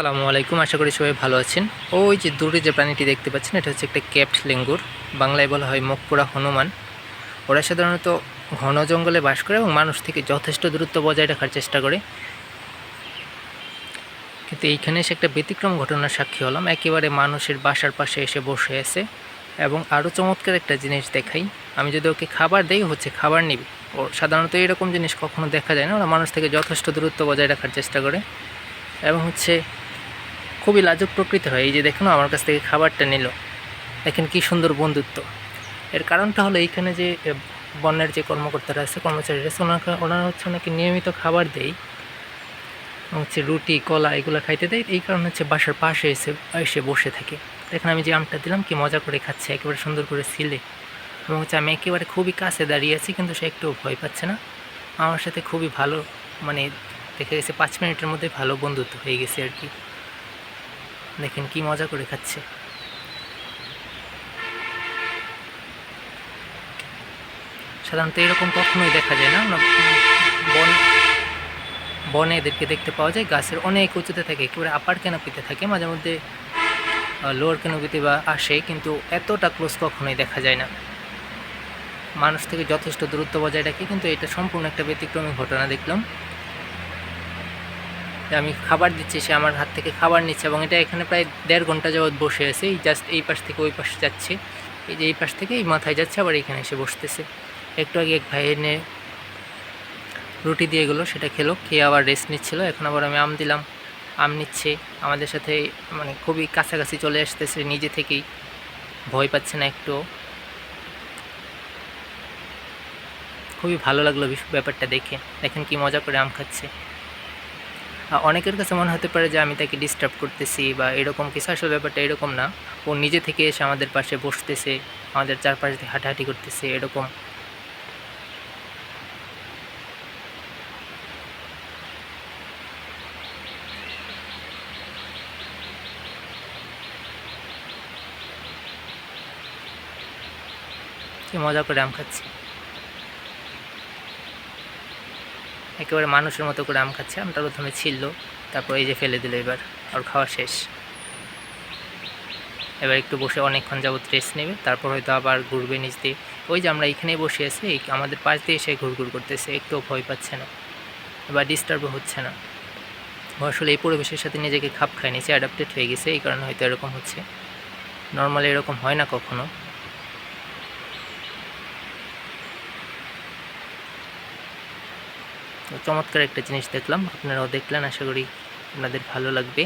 সালামু আলাইকুম, আশা করি সবাই ভালো আছেন। ওই যে দূরে যে প্রাণীটি দেখতে পাচ্ছেন, এটা হচ্ছে একটা ক্যাপ্ট লেঙ্গুর। বাংলায় বলা হয় মুখপুরা হনুমান। ওরা সাধারণত ঘন জঙ্গলে বাস করে এবং মানুষ থেকে যথেষ্ট দূরত্ব বজায় রাখার চেষ্টা করে। কিন্তু এইখানে এসে একটা ব্যতিক্রম ঘটনার সাক্ষী হলাম। একেবারে মানুষের বাসার পাশে এসে বসে আছে এবং আরও চমৎকার একটা জিনিস দেখাই। আমি যদি ওকে খাবার দেই হচ্ছে খাবার নিবি। ও সাধারণত এরকম জিনিস কখনো দেখা যায় না। ওরা মানুষ থেকে যথেষ্ট দূরত্ব বজায় রাখার চেষ্টা করে। এবং হচ্ছে খুবই লাজুক প্রকৃতির হয়। এই যে দেখুন আমার কাছ থেকে খাবারটা নিল। দেখেন কি সুন্দর বন্ধুত্ব। এর কারণটা হলো এইখানে যে এ, বনের যে কর্মকর্তারা আছে কর্মচারীরা আছে ওনাকে ওনারা হচ্ছে ওনাকে নিয়মিত খাবার দেয়। হচ্ছে রুটি কলা এগুলো খাইতে দেয়। এই কারণে হচ্ছে বাসার পাশে এসে এসে বসে থাকে। দেখেন আমি যে আমটা দিলাম কি মজা করে খাচ্ছে একেবারে সুন্দর করে সিলে এবং হচ্ছে আমি একেবারে খুবই কাছে দাঁড়িয়ে আছি কিন্তু সে একটু ভয় পাচ্ছে না। আমার সাথে খুবই ভালো মানে দেখে গেছে পাঁচ মিনিটের মধ্যে ভালো বন্ধুত্ব হয়ে গেছে আর কি। দেখেন কি মজা করে খাচ্ছে। সাধারণত এরকম কখনোই দেখা যায় না। বন, বনে এদেরকে দেখতে পাওয়া যায়। গাছের অনেক উঁচুতে থাকে, একেবারে আপার ক্যানোপিতে থাকে। মাঝে মধ্যে লোয়ার ক্যানোপিতে বা আসে, কিন্তু এতটা ক্লোজ কখনোই দেখা যায় না। মানুষ থেকে যথেষ্ট দূরত্ব বজায় রাখে, কিন্তু এটা সম্পূর্ণ একটা ব্যতিক্রমী ঘটনা দেখলাম। আমি খাবার দিচ্ছি, সে আমার হাত থেকে খাবার নিচ্ছে এবং এটা এখানে প্রায় দেড় ঘণ্টা যাবৎ বসে আছে। এই জাস্ট এই পাশ থেকে ওই পাশে যাচ্ছে। এই যে এই পাশ থেকে এই মাথায় যাচ্ছে, আবার এখানে এসে বসতেছে। একটু আগে এক ভাই এনে রুটি দিয়ে গেলো, সেটা খেলো, খেয়ে আবার রেস্ট নিচ্ছিল। এখন আবার আমি আম দিলাম, আম নিচ্ছে। আমাদের সাথে মানে খুবই কাছাকাছি চলে আসতেছে, নিজে থেকেই। ভয় পাচ্ছে না একটু। খুবই ভালো লাগল ব্যাপারটা দেখে। দেখেন কি মজা করে আম খাচ্ছে। অনেকের কাছে মনে হতে পারে যে আমি তাকে ডিস্টার্ব করতেছি বা এরকম কিছু। আসলে ব্যাপারটা এরকম না। ও নিজে থেকে এসে আমাদের পাশে বসতেছে, আমাদের চারপাশ দিয়ে হাঁটাহাঁটি করতেছে, এরকম। মজা করে আম খাচ্ছে। একেবারে মানুষের মতো করে আম খাচ্ছে। আমটা প্রথমে ছিল তারপর এই যে ফেলে দিল এবার, আর খাওয়া শেষ। এবার একটু বসে অনেকক্ষণ যাবত রেস্ট নেবে, তারপর হয়তো আবার ঘুরবে নিচ দিয়ে। ওই যে আমরা এখানেই বসে আছি আমাদের পাশ দিয়ে এসে ঘুরঘুর করতেছে, একটু ভয় পাচ্ছে না, বা ডিস্টার্বও হচ্ছে না। আসলে এই পরিবেশের সাথে নিজেকে খাপ খায় নিচে অ্যাডাপ্টেড হয়ে গেছে, এই কারণে হয়তো এরকম হচ্ছে। নর্মালি এরকম হয় না কখনো। চমৎকার একটা জিনিস দেখলাম। আপনারাও দেখলেন আশা করি আপনাদের ভালো লাগবে।